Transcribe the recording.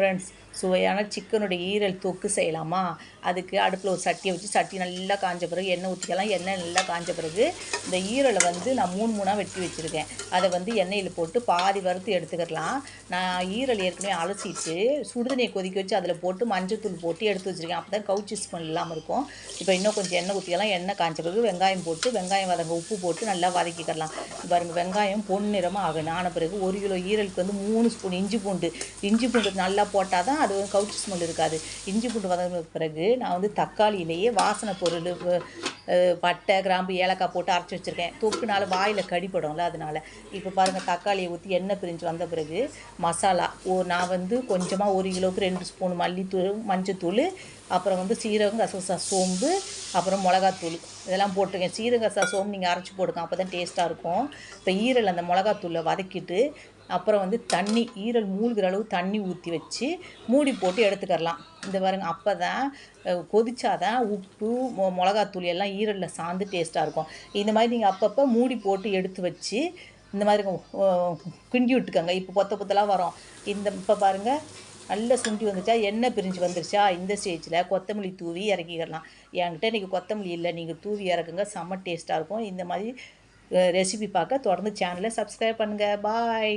friends. சுவையான சிக்கனுடைய ஈரல் தொக்கு செய்யலாமா? அதுக்கு அடுப்பில் ஒரு சட்டியை வச்சு சட்டி நல்லா காஞ்ச பிறகு எண்ணெய் ஊற்றிக்கலாம் எண்ணெய் நல்லா காஞ்ச பிறகு இந்த ஈரலை வந்து நான் மூணு மூணாக வெட்டி வச்சுருக்கேன். அதை வந்து எண்ணெயில் போட்டு பாதி வறுத்து எடுத்துக்கிடலாம் நான் ஈரல் ஏற்கனவே அலசிட்டு சுடுதண்ணியை கொதிக்க வச்சு அதில் போட்டு மஞ்சத்தூள் போட்டு எடுத்து வச்சுருக்கேன். அப்போ தான் கவுச்சி ஸ்மெல் இல்லாமல் இருக்கும். இப்போ இன்னும் கொஞ்சம் எண்ணெய் ஊற்றிக்கலாம் எண்ணெய் காஞ்ச பிறகு வெங்காயம் போட்டு வெங்காயம் வதங்க உப்பு போட்டு நல்லா வதக்கிக்கிடலாம் பாருங்கள் வெங்காயம் பொன்னிறமாக ஆகணும் ஆன பிறகு ஒரு கிலோ ஈரலுக்கு வந்து மூணு ஸ்பூன் இஞ்சி பூண்டு. இஞ்சி பூண்டு நல்லா போட்டால் தான் அது வந்து கவுச்சி ஸ்மெல் இருக்காது. இஞ்சி பூண்டு வதங்கின பிறகு நான் வந்து தக்காளியிலேயே வாசனை பொருள் பட்டை கிராம்பு ஏலக்காய் போட்டு அரைச்சி வச்சுருக்கேன். தொக்குனால வாயில் கடிப்படும்ல அதனால். இப்போ பாருங்கள் தக்காளியை ஊற்றி எண்ணெய் பிரிஞ்சு வந்த பிறகு மசாலா. ஓ நான் வந்து கொஞ்சமாக ஒரு கிலோவுக்கு ரெண்டு ஸ்பூன் மல்லித்தூள் மஞ்சத்தூள் அப்புறம் வந்து சீரகம் கசகசா சோம்பு அப்புறம் மிளகாத்தூள். இதெல்லாம் போட்டிருக்கேன். சீரக கசா சோம்பு நீங்கள் அரைச்சி போடுங்க. அப்போ தான் டேஸ்ட்டாக இருக்கும். இப்போ ஈரல் அந்த மிளகாத்தூளை வதக்கிட்டு அப்புறம் வந்து தண்ணி ஈரல் மூழ்கிற அளவு தண்ணி ஊற்றி வச்சு மூடி போட்டு எடுத்துக்கரலாம் இந்த பாருங்க அப்போ தான் கொதிச்சாதான் உப்பு மொ- மிளகாத்தூள் எல்லாம் ஈரலில் சாந்து டேஸ்ட்டாக இருக்கும். இந்த மாதிரி நீங்கள் அப்பப்போ மூடி போட்டு எடுத்து வச்சு இந்த மாதிரி குண்டி கிண்டி விட்டுக்கோங்க. இப்போ பொத்த பொத்தலாம் வரும். இந்த இப்போ பாருங்கள் நல்லா சுண்டி வந்துச்சா எண்ணெய் பிரிஞ்சு வந்துருச்சா? இந்த ஸ்டேஜில் கொத்தமல்லி தூவி இறக்கிக்கலாம். என்கிட்ட இன்றைக்கி கொத்தமல்லி இல்லை. நீங்கள் தூவி இறக்குங்க. செம்ம டேஸ்ட்டாக இருக்கும். இந்த மாதிரி ரெசிபி பார்க்க தொடர்ந்து சேனலை சப்ஸ்கிரைப் பண்ணுங்கள் பாய்